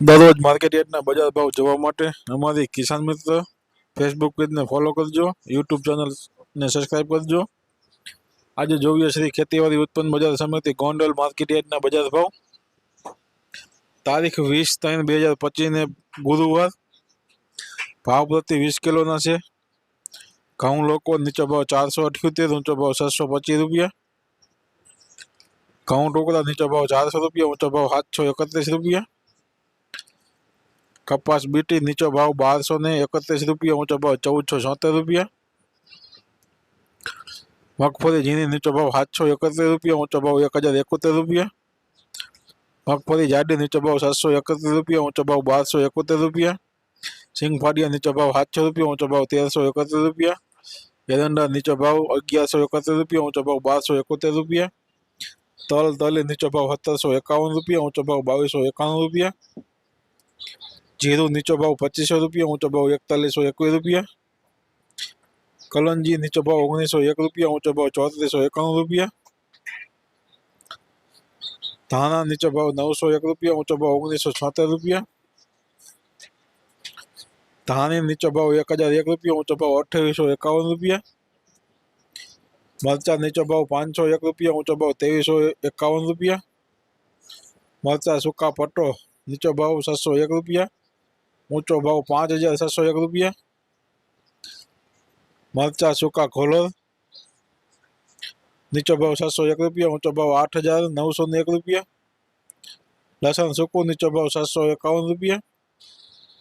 દરરોજ માર્કેટ યાર્ડના બજાર ભાવ જોવા માટે અમારી કિસાન મિત્ર ફેસબુક પેજને ફોલો કરજો યુટ્યુબ ચેનલને સબસ્ક્રાઈબ કરજો આજે જોઈએ શ્રી ખેતીવાડી ઉત્પન્ન બજાર સમિતિ ગોંડલ માર્કેટ યાર્ડના બજાર ભાવ તારીખ વીસ ત્રણ બે હજાર પચીસને ગુરુવાર ભાવ પ્રતિ વીસ કિલોના છે ઘઉં લોકો નીચો ભાવ ચારસો અઠ્યોતેર ઊંચો ભાવ છસો પચીસ રૂપિયા ઘઉં ટોકરા નીચો ભાવ ચારસો રૂપિયા ઊંચો ભાવ સાતસો એકત્રીસ રૂપિયા કપાસ બીટી નીચો ભાવ બારસો ને એકત્રીસ રૂપિયા ઊંચો ભાવ ચૌદસો છોતેર રૂપિયા મગફળી ઝીણી નીચો ભાવ સાતસો એકત્રીસ રૂપિયા ઊંચો ભાવ એક હજાર એકોતેર રૂપિયા મગફળી જાડી નીચો ભાવ સાતસો એકત્રીસ રૂપિયા ઊંચો ભાવ બારસો એકોતેર રૂપિયા સિંગ ફાડિયા નીચો ભાવ સાતસો રૂપિયા ઊંચો ભાવ તેરસો એકત્રીસ રૂપિયા એરંડા નીચો ભાવ અગિયારસો એકત્રીસ રૂપિયા ઊંચો ભાવ બારસો એકોતેર રૂપિયા તલ તલી નીચો ભાવ સત્તરસો એકાવન રૂપિયા ઊંચો ભાવ બાવીસો એકાણું રૂપિયા જીરું નીચો ભાવ પચીસો રૂપિયા ઊંચો ભાવ એકતાલીસો એકવીસ રૂપિયા કલંજી નીચો ભાવ ઓગણીસો એક રૂપિયા ઊંચો ભાવ ચોત્રીસો એકાણું રૂપિયા ધાણા નીચો ભાવ નવસો એક રૂપિયા ઊંચો ભાવ ઓગણીસો છોતેર રૂપિયા ધાણી નીચો ભાવ એક હજાર એક રૂપિયા ઊંચો ભાવ અઠ્યાવીસો એકાવન રૂપિયા મરચા નીચો ભાવ પાંચસો એક રૂપિયા ઊંચો ભાવ ત્રેવીસો એકાવન રૂપિયા મરચા સૂકા પટ્ટો નીચો ભાવ છસો એક રૂપિયા ઊંચો ભાવ પાંચ હજાર છસો એક રૂપિયા મરચા સૂકા ખોલર નીચો ભાવ સાતસો એક રૂપિયા ઊંચો ભાવ આઠ હજાર નવસો ને એક રૂપિયા લસણ સૂકું નીચો ભાવ સાતસો એકાવન રૂપિયા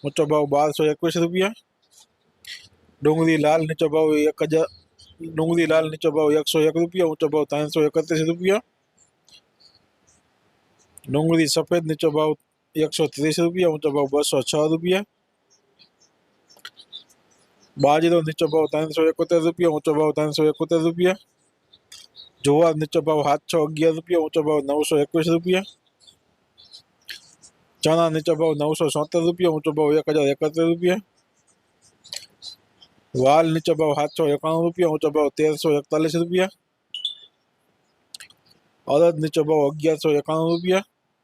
ઊંચો ભાવ બારસો એકવીસ રૂપિયા ડુંગળી લાલ નીચો ભાવ એક હજાર ડુંગળી લાલ નીચો ભાવ એકસો એક રૂપિયા ઊંચો ભાવ ત્રણસો એકત્રીસ રૂપિયા ડુંગળી સફેદ નીચો ભાવ એકસો ત્રીસ રૂપિયા ઊંચો ભાવ બસો છ રૂપિયા બાજરો નીચો ભાવ ત્રણસો એકોતેર રૂપિયા ઊંચો ભાવ ત્રણસો એકોતેર રૂપિયા જુવાર નીચો ભાવ સાતસો અગિયાર રૂપિયા ઊંચો ભાવ નવસો એકવીસ રૂપિયા ચણા નીચો ભાવ નવસો સોતેર રૂપિયા ઊંચો ભાવ એક હજાર એકત્રીસ રૂપિયા વાલ નીચો ભાવ સાતસો એકાણું રૂપિયા ઊંચો ભાવ તેરસો એકતાલીસ રૂપિયા અડદ નીચો ભાવ અગિયારસો એકાણું રૂપિયા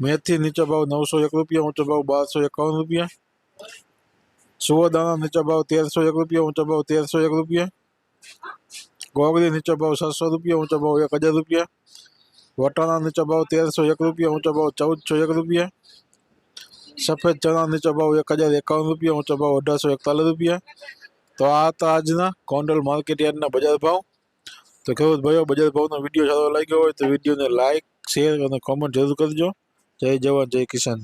મેથી નીચો ભાવ નવસો એક રૂપિયા ઊંચો ભાવ બારસો એકાવન રૂપિયા સુવરદાણા નીચો ભાવ તેરસો એક રૂપિયા ઊંચો ભાવ તેરસો એક રૂપિયા ગોગડી નીચો ભાવ સાતસો રૂપિયા ઊંચો ભાવ એક હજાર રૂપિયા વટાણા નીચો ભાવ તેરસો એક રૂપિયા ઊંચો ભાવ ચૌદસો એક રૂપિયા સફેદ ચણા નીચો ભાવ એક હજાર એકાવન રૂપિયા ઊંચો ભાવ અઢારસો એકતાલીસ રૂપિયા તો આ હતા આજના ગોંડલ માર્કેટ યાર્ડના બજાર ભાવ તો ખેડૂત ભાઈઓ બજાર ભાવનો વિડીયો સારો લાગ્યો હોય તો વિડીયોને લાઇક શેર અને કોમેન્ટ જરૂર કરજો જય જવાન જય કિસાન.